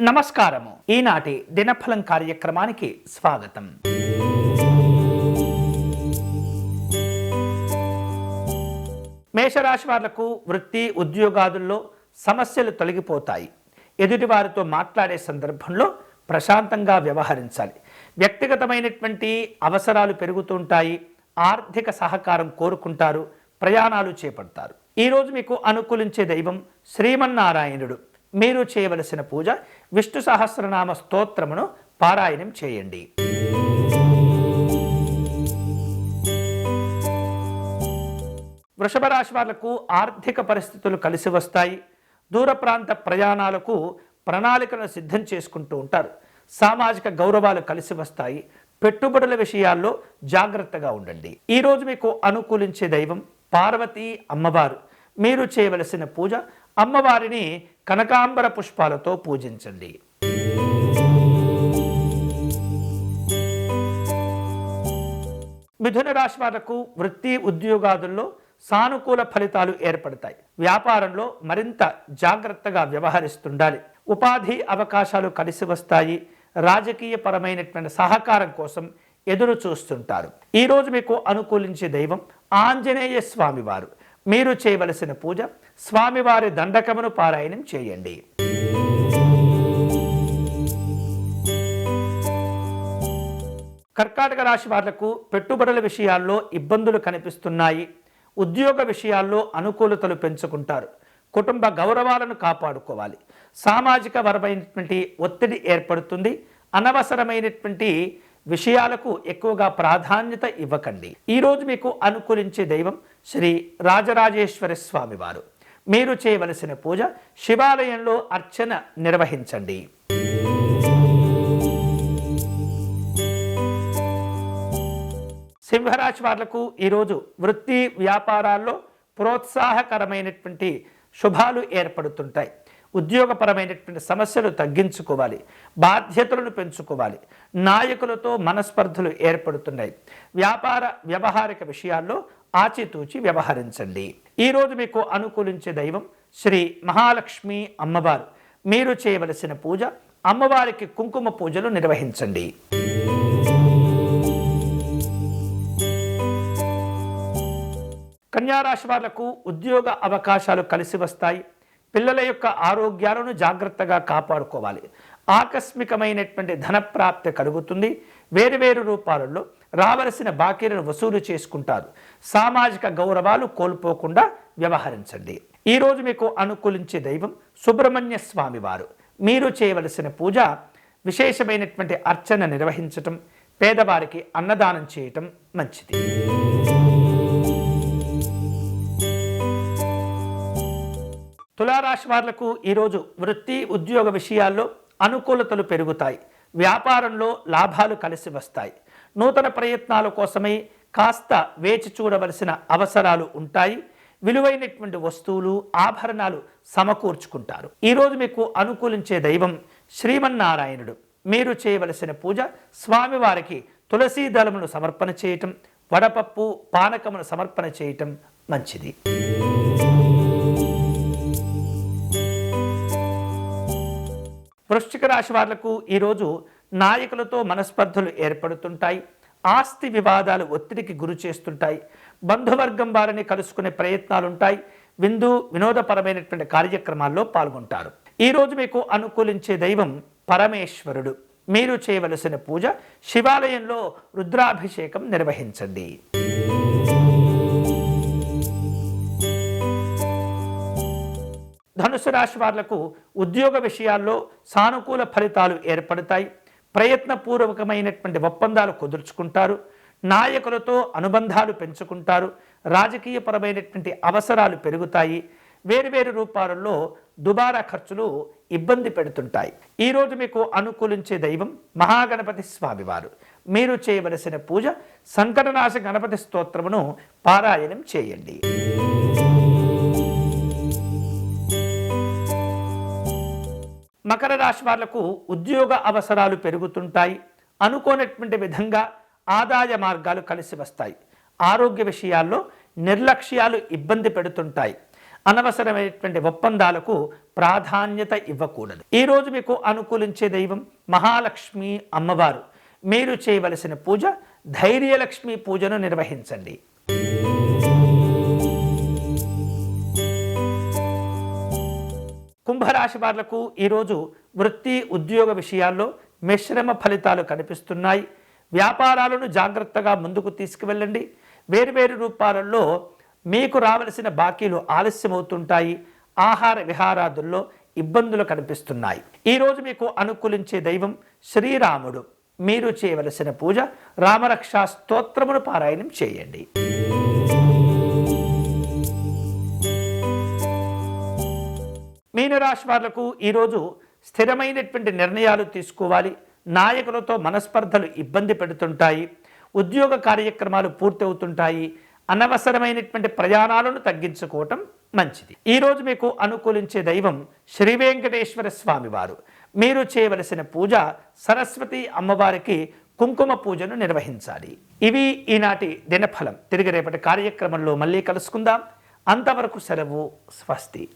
నమస్కారము. ఈనాటి దినఫలం కార్యక్రమానికి స్వాగతం. మేషరాశి వాళ్ళకు వృత్తి ఉద్యోగాదుల్లో సమస్యలు తొలగిపోతాయి. ఎదుటివారితో మాట్లాడే సందర్భంలో ప్రశాంతంగా వ్యవహరించాలి. వ్యక్తిగతమైనటువంటి అవసరాలు పెరుగుతుంటాయి ఆర్థిక సహకారం కోరుకుంటారు. ప్రయాణాలు చేపడతారు. ఈరోజు మీకు అనుకూలించే దైవం శ్రీమన్నారాయణుడు. మీరు చేయవలసిన పూజ విష్ణు సహస్రనామ స్తోత్రమును పారాయణం చేయండి. వృషభ రాశి వాళ్ళకు ఆర్థిక పరిస్థితులు కలిసి వస్తాయి. దూర ప్రాంత ప్రయాణాలకు ప్రణాళికలను సిద్ధం చేసుకుంటూ ఉంటారు. సామాజిక గౌరవాలు కలిసి వస్తాయి. పెట్టుబడుల విషయాల్లో జాగ్రత్తగా ఉండండి. ఈరోజు మీకు అనుకూలించే దైవం పార్వతీ అమ్మవారు. మీరు చేయవలసిన పూజ అమ్మవారిని కనకాంబర పుష్పాలతో పూజించండి. మిథున రాశి వాళ్ళకు వృత్తి ఉద్యోగాదుల్లో సానుకూల ఫలితాలు ఏర్పడతాయి. వ్యాపారంలో మరింత జాగ్రత్తగా వ్యవహరిస్తుండాలి. ఉపాధి అవకాశాలు కలిసి వస్తాయి. రాజకీయ పరమైనటువంటి సహకారం కోసం ఎదురు చూస్తుంటారు. ఈరోజు మీకు అనుకూలించే దైవం ఆంజనేయ స్వామివారు. మీరు చేయవలసిన పూజ స్వామివారి దండకమును పారాయణం చేయండి. కర్కాటక రాశి వాళ్ళకు పెట్టుబడుల విషయాల్లో ఇబ్బందులు కనిపిస్తున్నాయి. ఉద్యోగ విషయాల్లో అనుకూలతలు పెంచుకుంటారు. కుటుంబ గౌరవాలను కాపాడుకోవాలి. సామాజిక పరమైనటువంటి ఒత్తిడి ఏర్పడుతుంది. అనవసరమైనటువంటి విషయాలకు ఎక్కువగా ప్రాధాన్యత ఇవ్వకండి. ఈరోజు మీకు అనుకూలించే దైవం శ్రీ రాజరాజేశ్వర స్వామివారు. మీరు చేయవలసిన పూజ శివాలయంలో అర్చన నిర్వహించండి. సింహరాశి వాళ్ళకు ఈరోజు వృత్తి వ్యాపారాల్లో ప్రోత్సాహకరమైనటువంటి శుభాలు ఏర్పడుతుంటాయి. ఉద్యోగపరమైనటువంటి సమస్యలు తగ్గించుకోవాలి. బాధ్యతలను పెంచుకోవాలి. నాయకులతో మనస్పర్ధలు ఏర్పడుతున్నాయి. వ్యాపార వ్యవహారిక విషయాల్లో ఆచితూచి వ్యవహరించండి. ఈరోజు మీకు అనుకూలించే దైవం శ్రీ మహాలక్ష్మి అమ్మవారు. మీరు చేయవలసిన పూజ అమ్మవారికి కుంకుమ పూజలు నిర్వహించండి. కన్యారాశి వాళ్ళకు ఉద్యోగ అవకాశాలు కలిసి వస్తాయి. పిల్లల యొక్క ఆరోగ్యాలను జాగ్రత్తగా కాపాడుకోవాలి. ఆకస్మికమైనటువంటి ధనప్రాప్తి కలుగుతుంది. వేరువేరు రూపాలలో రావలసిన బాకీలను వసూలు చేసుకుంటారు. సామాజిక గౌరవాలు కోల్పోకుండా వ్యవహరించండి. ఈరోజు మీకు అనుకూలించే దైవం సుబ్రహ్మణ్య స్వామివారు మీరు చేయవలసిన పూజ విశేషమైనటువంటి అర్చన నిర్వహించటం పేదవారికి అన్నదానం చేయటం మంచిది. తులారాశి వారులకు ఈరోజు వృత్తి ఉద్యోగ విషయాల్లో అనుకూలతలు పెరుగుతాయి. వ్యాపారంలో లాభాలు కలిసి వస్తాయి. నూతన ప్రయత్నాల కోసమై కాస్త వేచి చూడవలసిన అవసరాలు ఉంటాయి. విలువైనటువంటి వస్తువులు ఆభరణాలు సమకూర్చుకుంటారు. ఈరోజు మీకు అనుకూలించే దైవం శ్రీమన్నారాయణుడు. మీరు చేయవలసిన పూజ స్వామివారికి తులసీ దళమును సమర్పణ చేయటం వడపప్పు పానకమును సమర్పణ చేయటం మంచిది. వృశ్చిక రాశి వాళ్ళకు ఈరోజు నాయకులతో మనస్పర్ధలు ఏర్పడుతుంటాయి. ఆస్తి వివాదాలు ఒత్తిడికి గురి చేస్తుంటాయి. బంధువర్గం వారిని కలుసుకునే ప్రయత్నాలుంటాయి. విందు వినోదపరమైనటువంటి కార్యక్రమాల్లో పాల్గొంటారు. ఈరోజు మీకు అనుకూలించే దైవం పరమేశ్వరుడు. మీరు చేయవలసిన పూజ శివాలయంలో రుద్రాభిషేకం నిర్వహించండి. ధనుసు రాశి వాళ్ళకు ఉద్యోగ విషయాల్లో సానుకూల ఫలితాలు ఏర్పడతాయి. ప్రయత్నపూర్వకమైనటువంటి ఒప్పందాలు కుదుర్చుకుంటారు. నాయకులతో అనుబంధాలు పెంచుకుంటారు. రాజకీయపరమైనటువంటి అవసరాలు పెరుగుతాయి. వేరువేరు రూపాలలో దుబారా ఖర్చులు ఇబ్బంది పెడుతుంటాయి. ఈరోజు మీకు అనుకూలించే దైవం మహాగణపతి స్వామివారు. మీరు చేయవలసిన పూజ సంకటనాశ గణపతి స్తోత్రమును పారాయణం చేయండి. మకర రాశి వాళ్ళకు ఉద్యోగ అవసరాలు పెరుగుతుంటాయి. అనుకోనటువంటి విధంగా ఆదాయ మార్గాలు కలిసి వస్తాయి. ఆరోగ్య విషయాల్లో నిర్లక్ష్యాలు ఇబ్బంది పెడుతుంటాయి. అనవసరమైనటువంటి ఒప్పందాలకు ప్రాధాన్యత ఇవ్వకూడదు. ఈరోజు మీకు అనుకూలించే దైవం మహాలక్ష్మి అమ్మవారు. మీరు చేయవలసిన పూజ ధైర్యలక్ష్మి పూజను నిర్వహించండి. కుంభరాశి వాళ్ళకు ఈరోజు వృత్తి ఉద్యోగ విషయాల్లో మిశ్రమ ఫలితాలు కనిపిస్తున్నాయి. వ్యాపారాలను జాగ్రత్తగా ముందుకు తీసుకువెళ్ళండి. వేరువేరు రూపాలలో మీకు రావలసిన బాకీలు ఆలస్యమవుతుంటాయి. ఆహార విహారాదుల్లో ఇబ్బందులు కనిపిస్తున్నాయి. ఈరోజు మీకు అనుకూలించే దైవం శ్రీరాముడు. మీరు చేయవలసిన పూజ రామరక్షా స్తోత్రమును పారాయణం చేయండి. మీనరాశి వాళ్ళకు ఈరోజు స్థిరమైనటువంటి నిర్ణయాలు తీసుకోవాలి. నాయకులతో మనస్పర్ధలు ఇబ్బంది పెడుతుంటాయి. ఉద్యోగ కార్యక్రమాలు పూర్తవుతుంటాయి. అనవసరమైనటువంటి ప్రయాణాలను తగ్గించుకోవటం మంచిది. ఈరోజు మీకు అనుకూలించే దైవం శ్రీ వెంకటేశ్వర స్వామివారు. మీరు చేయవలసిన పూజ సరస్వతి అమ్మవారికి కుంకుమ పూజను నిర్వహించాలి. ఇవి ఈనాటి దినఫలం. తిరిగి రేపటి కార్యక్రమంలో మళ్ళీ కలుసుకుందాం. అంతవరకు సెలవు స్వస్తి.